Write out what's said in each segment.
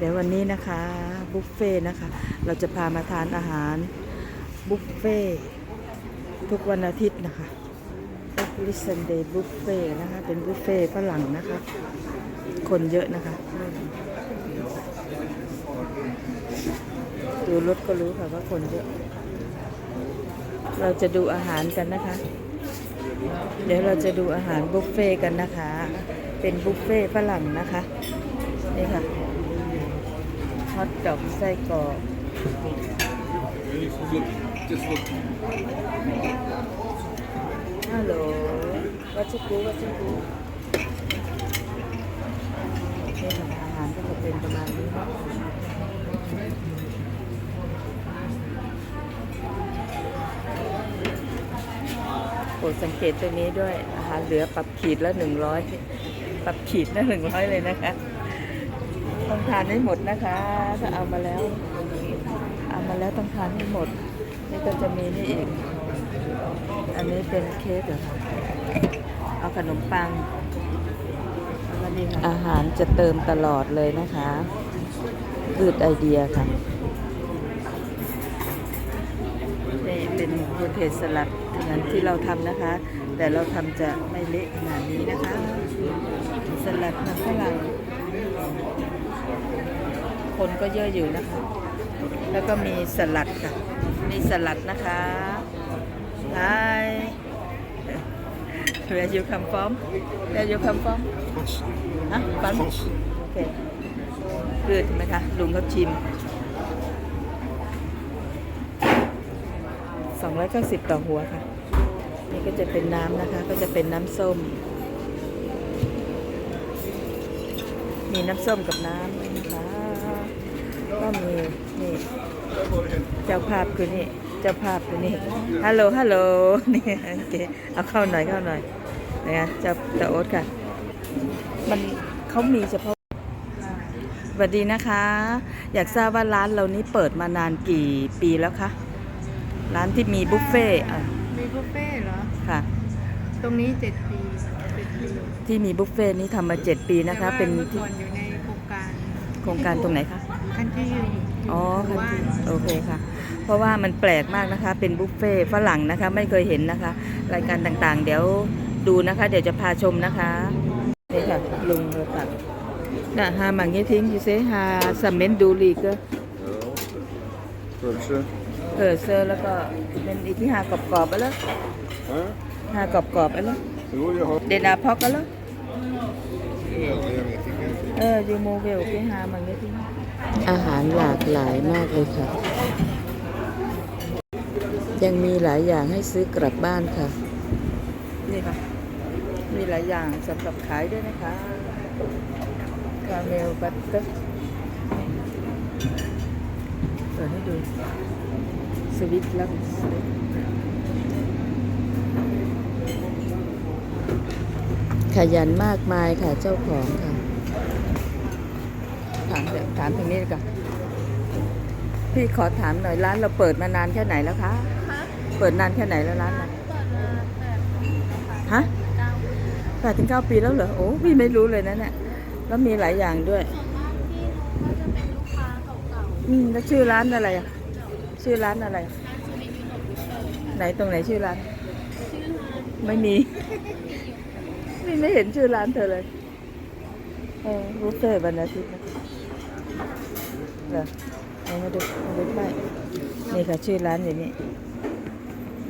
เดี๋ยววันนี้นะคะบุฟเฟ่ต์นะคะ เราจะพามาทานอาหารบุฟเฟ่ทุกวันอาทิตย์นะคะ Every Sunday บุฟเฟ่ต์นะคะ เป็นบุฟเฟ่ต์ฝรั่งนะคะ คนเยอะนะคะ ดูรถก็รู้ค่ะว่าคนเยอะ เราจะดูอาหารกันนะคะ เดี๋ยวเราจะดูอาหารบุฟเฟ่ต์กันนะคะ เป็นบุฟเฟ่ต์ฝรั่งนะคะ นี่ค่ะ อทดอกไส้กรอก ฮัลโหลวัชกูวัชกูนี่ค่ะอาหารก็จะเป็นประมาณนี้โปรดสังเกตตัวนี้ด้วยอาหารเหลือปรับขีดละหนึ่งร้อยปรับขีดละหนึ่งร้อยเลยนะคะ ทานให้หมดนะคะ ถ้าเอามาแล้ว เอามาแล้วต้องทานให้หมด นี่ก็จะมีนี่อีก อันนี้เป็นเค้กเหรอคะเอาขนมปังแล้วนี่ค่ะอาหารจะเติมตลอดเลยนะคะพืดไอเดียค่ะ นี่เป็นโปรเทสสลัดเหมือนที่เราทำนะคะ แต่เราทำจะไม่เละขนาดนี้นะคะ สลัดมันฝรั่ง คนก็เยอะอยู่นะคะ แล้วก็มีสลัดค่ะ มีสลัดนะคะ Hi Where you come from Where you come from ฮะฟันโอเคคือถูกไหมคะลุงเขาชิม 290 ต่อหัวค่ะ นี่ก็จะเป็นน้ำนะคะ ก็จะเป็นน้ำส้ม มีน้ำส้มกับน้ำนะคะก็ มีนี่เจ้าภาพคือนี่เจ้าภาพคือนี่ฮัลโหลฮัลโหลนี่โอเคเอาเข้าหน่อยเข้าหน่อยนะเจ้าเจ้าโอ๊ตค่ะ มันเขามีเฉพาะสวัสดีนะคะ อยากทราบว่าร้านเรานี้เปิดมานานกี่ปีแล้วคะร้านที่มีบุฟเฟ่ต์อะมีบุฟเฟ่ต์เหรอค่ะ ตรงนี้เจ็ดปีเจ็ดปีที่มีบุฟเฟ่ต์นี้ทำมาเจ็ดปีนะคะแต่ว่าเป็นเมื่อที่ก่อนอยู่ในโครงการโครงการตรงไหนคะ คันที่อยู่อ๋อหมู่ค่ะบ้านโอเคค่ะ เพราะว่ามันแปลกมากนะคะ เป็นบุฟเฟ่ต์ฝรั่งนะคะ ไม่เคยเห็นนะคะ รายการต่างๆ เดี๋ยวดูนะคะ เดี๋ยวจะพาชมนะคะนี่ค่ะลุงเราตักน่ะหามังยี่ทิ้งอยู่เซหาสมเมนดูลีก็ Purse. เออเซอร์แล้วก็เป็นอีกที่หากรอบๆไปแล้ว Huh? หากรอบๆไปแล้ว Jo, jag har... เดนาพอกกันแล้ว Jag vet inte. เออยูโมเวลไปหามังยี่ทิ้ง อาหารหลากหลายมากเลยค่ะ ยังมีหลายอย่างให้ซื้อกลับบ้านค่ะ นี่ค่ะ มีหลายอย่างสำหรับขายด้วยนะคะคาเมลบัตเตอร์เปิดให้ดู สวิตลักขยันมากมายค่ะเจ้าของค่ะถามเดี๋ยวถามทางนี้ดีกว่อนพี่ขอถามหน่อยร้านเราเปิดมานานแค่ไหนแล้วคะเปิดนานแค่ไหนแล้วร้านเราฮะแปดถึงเก้าปีแล้วเหรอโอ้พี่ไม่รู้เลยนะเนี่ยแล้วมีหลายอย่างด้วยอืมแล้วชื่อร้านอะไรอะชื่อร้านอะไรไหนตรงไหนชื่อร้านไม่มี ไม่ไม่เห็นชื่อร้านเธอเลยเออบุฟเฟ่ต์วันอาทิตย์นะ เหรอเอามาดูมาดูป้ายนี่ค่ะชื่อร้านอยู่นี่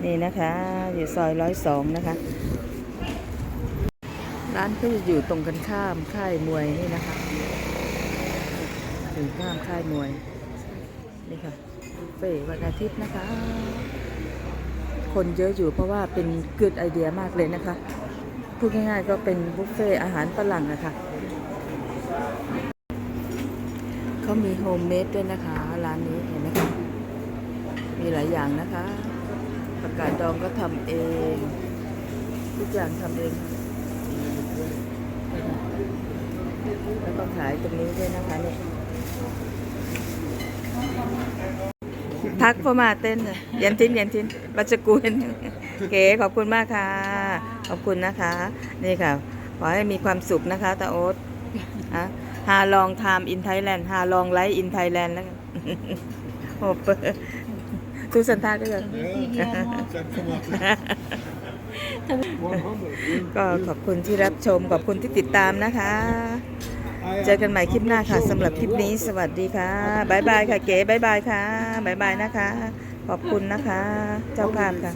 นี่นะคะ อยู่ซอยร้อยสองนะคะ ร้านก็จะอยู่ตรงกันข้ามค่ายมวยนี่นะคะอยู่ข้ามค่ายมวย นี่ค่ะบุฟเฟ่ต์วันอาทิตย์นะคะ คนเยอะอยู่เพราะว่าเป็นกึดไอเดียมากเลยนะคะ พูดง่ายๆก็เป็นบุฟเฟ่ต์อาหารฝรั่งอะค่ะ เขามีโฮมเมดด้วยนะคะ ร้านนี้เห็นไหมคะมีหลายอย่างนะคะผักกาดดองก็ทำเอง ทุกอย่างทำเองแล้วก็ขายตรงนี้ด้วยนะคะเนี่ยพักพอมาเต้นยันทินยันทินบัจกูลเก๋ขอบคุณมากค่ะ ขอบคุณนะคะ นี่ค่ะ ขอให้มีความสุขนะคะตาโอ๊ตอะ ฮาลองไทม์อินไทยแลนด์ฮาลองไลฟ์อินไทยแลนด์แล้วกันโอเปอร์ทุกสันทาก็เลย Ja, sen kommer jag ก็ขอบคุณที่รับชม ขอบคุณที่ติดตามนะคะ เจอกันใหม่คลิปหน้าค่ะสำหรับคลิปนี้สวัสดีค่ะบายบายค่ะเก๋บายบายค่ะบายบายนะคะ ขอบคุณนะคะ เจ้าภาพค่ะ